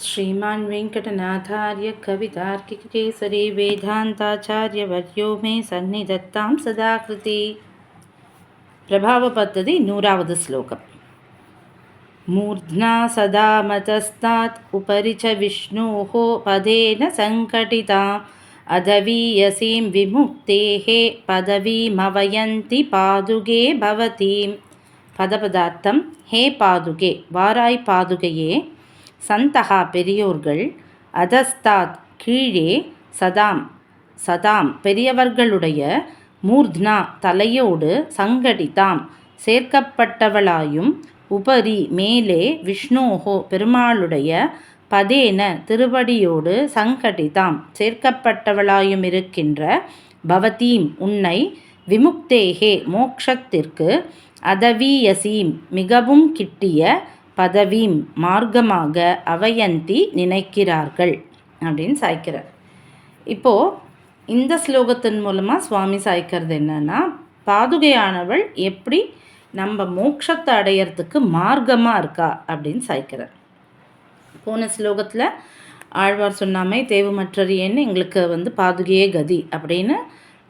श्रीमान् वेङ्कटनाथार्य कवितार्किककेसरी ವೇದಾಂತಾಚಾರ್ಯವರ್ಯೋ ಮೇ ಸನ್ನಿಧತ್ತಾಂ ಸದಾಕೃತಿ ಪ್ರಭಾವ ಪದ್ಧತಿ ನೂರಾವದು ಶ್ಲೋಕ ಮೂರ್ಧ್ನಾ ಸದಾ ಮತಸ್ತಾತ್ ಉಪರಿ ಚ ವಿಷ್ಣೋಃ ಪದೇನ ಸಂಕಟಿತಾ अधवीयसीं विमुक्तेः पदवीमवयन्ति पादुगे भवतीं पदपदार्थं हे पादुगे वाराय् पादुगये சந்தகா பெரியோர்கள் அதஸ்தாத் கீழே சதாம் சதாம் பெரியவர்களுடைய மூர்த்னா தலையோடு சங்கடிதாம். சேர்க்கப்பட்டவளாயும் உபரி மேலே விஷ்ணோஹோ பெருமாளுடைய பதேன திருவடியோடு சங்கடிதாம். சேர்க்கப்பட்டவளாயும் இருக்கின்ற பவதீம் உன்னை விமுக்தேகே மோக்ஷத்திற்கு அதவீயசீம் மிகவும் கிட்டிய பதவீம் மார்க்கமாக அவயந்தி நினைக்கிறார்கள் அப்படின்னு சாய்க்கிறார். இப்போது இந்த ஸ்லோகத்தின் மூலமாக சுவாமி சாய்க்கிறது என்னென்னா பாதுகையானவள் எப்படி நம்ம மோட்சத்தை அடையிறதுக்கு மார்க்கமாக இருக்கா அப்படின்னு சாய்க்கிறார். போன ஸ்லோகத்தில் ஆழ்வார் சொன்னாமே தேவமற்றறியன்னு எங்களுக்கு வந்து பாதுகையே கதி அப்படின்னு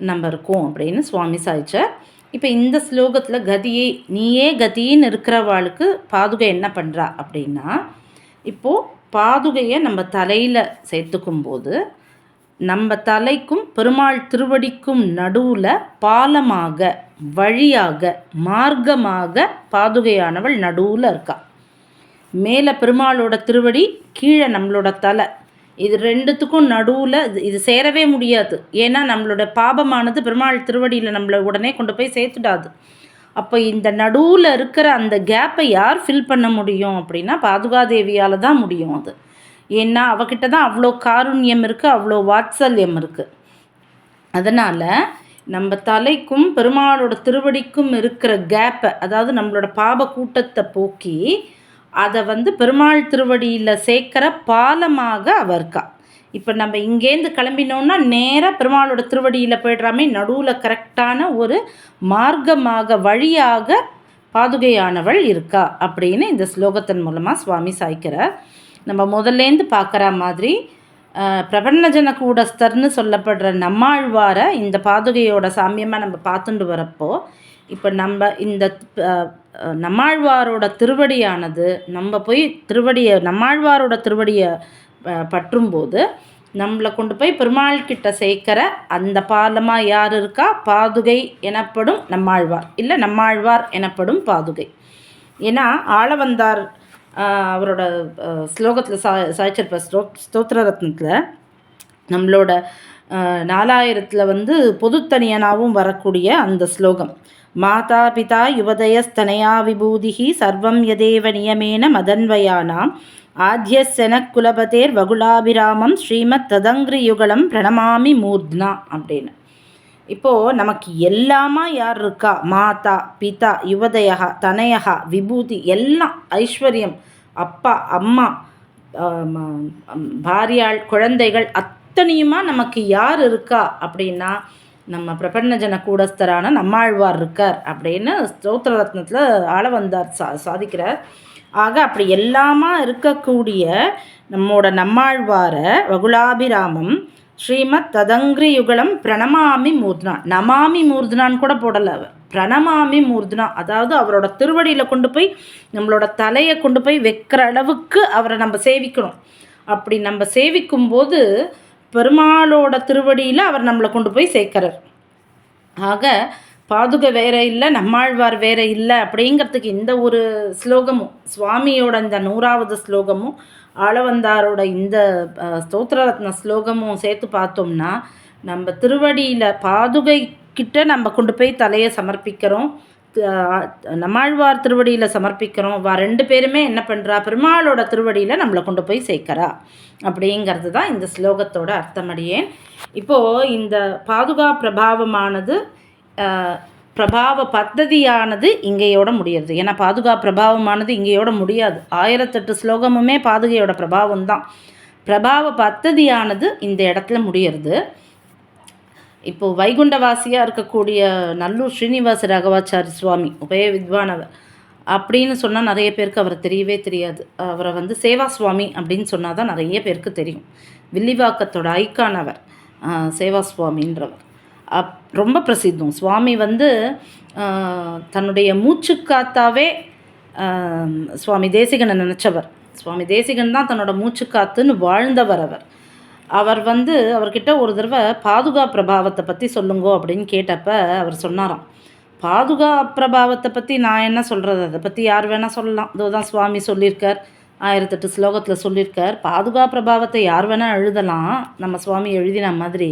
நம்ம இருக்கோம் அப்படின்னு சுவாமி சாய்ச்சார். இப்போ இந்த ஸ்லோகத்தில் கதியை நீயே கதின்னு இருக்கிறவாளுக்கு பாதுகை என்ன பண்ணுறா அப்படின்னா இப்போது பாதுகையை நம்ம தலையில் சேர்த்துக்கும் போது நம்ம தலைக்கும் பெருமாள் திருவடிக்கும் நடுவில் பாலமாக வழியாக மார்க்கமாக பாதுகையானவள் நடுவில் இருக்கா. மேலே பெருமாளோட திருவடி கீழே நம்மளோட தலை. இது ரெண்டுத்துக்கும் நடுவில் இது சேரவே முடியாது. ஏன்னா நம்மளோட பாபமானது பெருமாள் திருவடியில் நம்மளை உடனே கொண்டு போய் சேர்த்துடாது. அப்போ இந்த நடுவில் இருக்கிற அந்த கேப்பை யார் ஃபில் பண்ண முடியும் அப்படின்னா பாதுகாதேவியால் தான் முடியும் அது. ஏன்னா அவகிட்ட தான் அவ்வளோ காருண்யம் இருக்குது அவ்வளோ வாத்சல்யம் இருக்குது அதனால் நம்ம தலைக்கும் பெருமாளோட திருவடிக்கும் இருக்கிற கேப்பை அதாவது நம்மளோட பாப கூட்டத்தை போக்கி அதை வந்து பெருமாள் திருவடியில் சேர்க்குற பாலமாக அவ இருக்கா. இப்போ நம்ம இங்கேருந்து கிளம்பினோம்னா நேராக பெருமாளோட திருவடியில் போய்ட்றாமே நடுவில் கரெக்டான ஒரு மார்க்கமாக வழியாக பாதுகையானவள் இருக்கா அப்படின்னு இந்த ஸ்லோகத்தின் மூலமாக சுவாமி சாய்க்கிறார். நம்ம முதல்லேருந்து பார்க்குற மாதிரி பிரபன்னஜன கூடஸ்தர்னு சொல்லப்படுற நம்மாழ்வாரை இந்த பாதுகையோட சாமியமாக நம்ம பார்த்துட்டு வரப்போ இப்போ நம்ம இந்த நம்மாழ்வாரோட திருவடியானது நம்ம போய் திருவடியை நம்மாழ்வாரோட திருவடியை பற்றும்போது நம்மளை கொண்டு போய் பெருமாள் கிட்ட சேர்க்கிற அந்த பாலமாக யார் இருக்கா? பாதுகை எனப்படும் நம்மாழ்வார். இல்லை நம்மாழ்வார் எனப்படும் பாதுகை. ஏன்னா ஆளவந்தார் அவரோட ஸ்லோகத்தில் சா சாய்ச்சிருப்ப ஸ்லோ ஸ்தோத்திர ரத்னத்தில் நம்மளோட நாலாயிரத்தில் வந்து பொதுத்தனியனாகவும் வரக்கூடிய அந்த ஸ்லோகம். மாதா பிதா யுவதயஸ்தனயா விபூதிகி சர்வம் யதேவ நியமேன மதன்வயானாம். ஆத்யசென குலபதேர் வகுலாபிராமம் ஸ்ரீமத் ததங்கிரியுகலம் பிரணமாமி மூர்த்னா அப்படின்னு. இப்போது நமக்கு எல்லாமா யார் இருக்கா? மாதா பிதா யுவதயா தனயகா விபூதி எல்லாம் ஐஸ்வர்யம். அப்பா அம்மா பாரியாள் குழந்தைகள் அத்தனையுமா நமக்கு யார் இருக்கா அப்படின்னா நம்ம பிரபன்னஜன கூடஸ்தரான நம்மாழ்வார் இருக்கார் அப்படின்னு ஸ்தோத்திர ரத்னத்தில் ஆள வந்தார் சா சாதிக்கிறார். ஆக அப்படி எல்லாமா இருக்கக்கூடிய நம்மோட நம்மாழ்வாரை வகுலாபிராமம் ஸ்ரீமத் ததங்கிரி யுகலம் பிரணமாமி மூர்த்னா. நமாமி மூர்த்னான்னு கூட போடலை அவர் பிரணமாமி மூர்த்னா. அதாவது அவரோட திருவடியில் கொண்டு போய் நம்மளோட தலையை கொண்டு போய் வைக்கிற அளவுக்கு அவரை நம்ம சேவிக்கணும். அப்படி நம்ம சேவிக்கும்போது பெருமாளோட திருவடியில் அவர் நம்மளை கொண்டு போய் சேர்க்கிறார். ஆக பாதுகை வேற இல்லை நம்மாழ்வார் வேற இல்லை அப்படிங்கிறதுக்கு இந்த ஒரு ஸ்லோகமும் சுவாமியோட இந்த நூறாவது ஸ்லோகமும் ஆளவந்தாரோட இந்த ஸ்தோத்திரரத்ன ஸ்லோகமும் சேர்த்து பார்த்தோம்னா நம்ம திருவடியில் பாதுகை கிட்ட நம்ம கொண்டு போய் தலையை சமர்ப்பிக்கிறோம். நம்மாழ்வார் திருவடியில் சமர்ப்பிக்கிறோம். வா ரெண்டு பேருமே என்ன பண்ணுறா பெருமாளோட திருவடியில் நம்மளை கொண்டு போய் சேர்க்குறா. அப்படிங்கிறது தான் இந்த ஸ்லோகத்தோட அர்த்தமடியேன் இப்போது இந்த பாதுகா பிரபாவமானது பிரபாவ பத்ததியானது இங்கேயோட முடியாது ஏன்னா பாதுகா பிரபாவமானது இங்கேயோட முடியாது. ஆயிரத்தெட்டு ஸ்லோகமுமே பாதுகையோட பிரபாவம் தான் பிரபாவ பத்ததியானது இந்த இடத்துல முடியறது. இப்போது வைகுண்டவாசியாக இருக்கக்கூடிய நல்லூர் ஸ்ரீனிவாச ராகவாச்சாரி சுவாமி உபய வித்வானவர் அப்படின்னு சொன்னால் நிறைய பேருக்கு அவர் தெரியவே தெரியாது. அவரை வந்து சேவா சுவாமி அப்படின்னு சொன்னால் தான் நிறைய பேருக்கு தெரியும். வில்லிவாக்கத்தோட ஐக்கான் அவர் சேவா சுவாமின்றவர். அப் ரொம்ப பிரசித்தம். சுவாமி வந்து தன்னுடைய மூச்சுக்காத்தாவே சுவாமி தேசிகனை நினச்சவர். சுவாமி தேசிகன் தான் தன்னோட மூச்சுக்காத்துன்னு வாழ்ந்தவர் அவர். அவர் வந்து அவர்கிட்ட ஒரு தடவை பாதுகா பிரபாவத்தை பற்றி சொல்லுங்கோ அப்படின்னு கேட்டப்ப அவர் சொன்னாராம். பாதுகா பிரபாவத்தை பற்றி நான் என்ன சொல்கிறது அதை பற்றி யார் வேணால் சொல்லலாம். இதோ தான் சுவாமி சொல்லியிருக்கார். ஆயிரத்தெட்டு ஸ்லோகத்தில் சொல்லியிருக்கார். பாதுகா பிரபாவத்தை யார் வேணால் எழுதலாம். நம்ம சுவாமி எழுதின மாதிரி.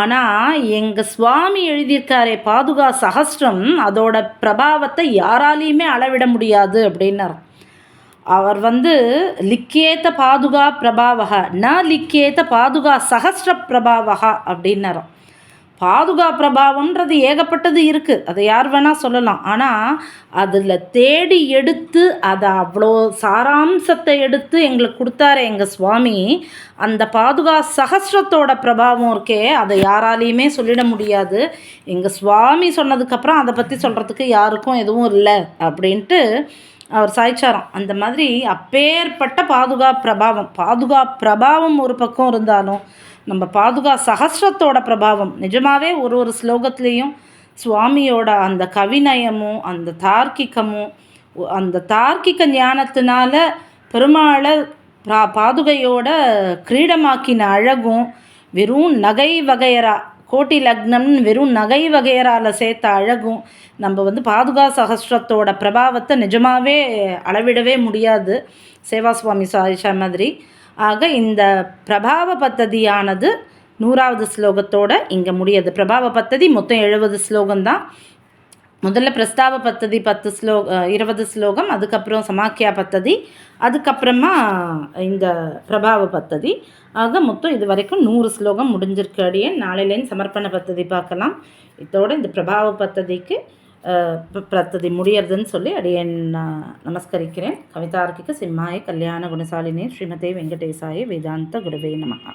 ஆனால் எங்கள் சுவாமி எழுதியிருக்காரே பாதுகா சகஸ்ரம் அதோட பிரபாவத்தை யாராலையுமே அளவிட முடியாது அப்படின்னார் அவர் வந்து லிக்கேத்த பாதுகா பிரபாவக ந லிக்கேத்த பாதுகா சகஸ்ர பிரபாவகா அப்படின்னாராம். பாதுகா பிரபாவம்ன்றது ஏகப்பட்டது இருக்குது அதை யார் வேணால் சொல்லலாம். ஆனால் அதில் தேடி எடுத்து அதை அவ்வளோ சாராம்சத்தை எடுத்து எங்களுக்கு கொடுத்தாரு எங்கள் சுவாமி. அந்த பாதுகா சகசிரத்தோட பிரபாவம் இருக்கே அதை யாராலையுமே சொல்லிட முடியாது. எங்கள் சுவாமி சொன்னதுக்கப்புறம் அதை பற்றி சொல்கிறதுக்கு யாருக்கும் எதுவும் இல்லை அப்படின்ட்டு அவர் சாய்ச்சாரம் அந்த மாதிரி அப்பேற்பட்ட பாதுகா பிரபாவம் பாதுகா பிரபாவம் ஒரு பக்கம் இருந்தாலும் நம்ம பாதுகா சகசிரத்தோட பிரபாவம் நிஜமாகவே ஒரு ஒரு ஸ்லோகத்துலேயும் சுவாமியோட அந்த கவிநயமும் அந்த தார்க்கிகமும் அந்த தார்க்கிக ஞானத்தினால பெருமாளை பா பாதுகையோட கிரீடமாக்கின அழகும் வெறும் நகை வகையரா கோட்டி லக்னம்னு வெறும் நகை வகையரால் சேர்த்த அழகும் நம்ம வந்து பாதுகா சகஸ்ரத்தோட பிரபாவத்தை நிஜமாகவே அளவிடவே முடியாது. சேவா சுவாமி சாயிஷா மாதிரி. ஆக இந்த பிரபாவ பத்ததியானது நூறாவது ஸ்லோகத்தோடு இங்கே முடியாது. பிரபாவ பத்ததி மொத்தம் எழுபது ஸ்லோகம்தான். முதல்ல பிரஸ்தாவ பத்ததி பத்து ஸ்லோ இருபது ஸ்லோகம் அதுக்கப்புறம் சமாக்கியா பத்ததி அதுக்கப்புறமா இந்த பிரபாவ பத்ததி. ஆக மொத்தம் இது வரைக்கும் நூறு ஸ்லோகம் முடிஞ்சிருக்கு அடியே. நாளையிலேருந்து சமர்ப்பண பத்ததி பார்க்கலாம். இதோட இந்த பிரபாவ பத்ததிக்கு பத்ததி முடியறதுன்னு சொல்லி அடியேன் நமஸ்கரிக்கிறேன். கவிதார்க்கிக சிம்மாய கல்யாண குணசாலினே ஸ்ரீமதே வெங்கடேசாய வேதாந்த குருவே நமகா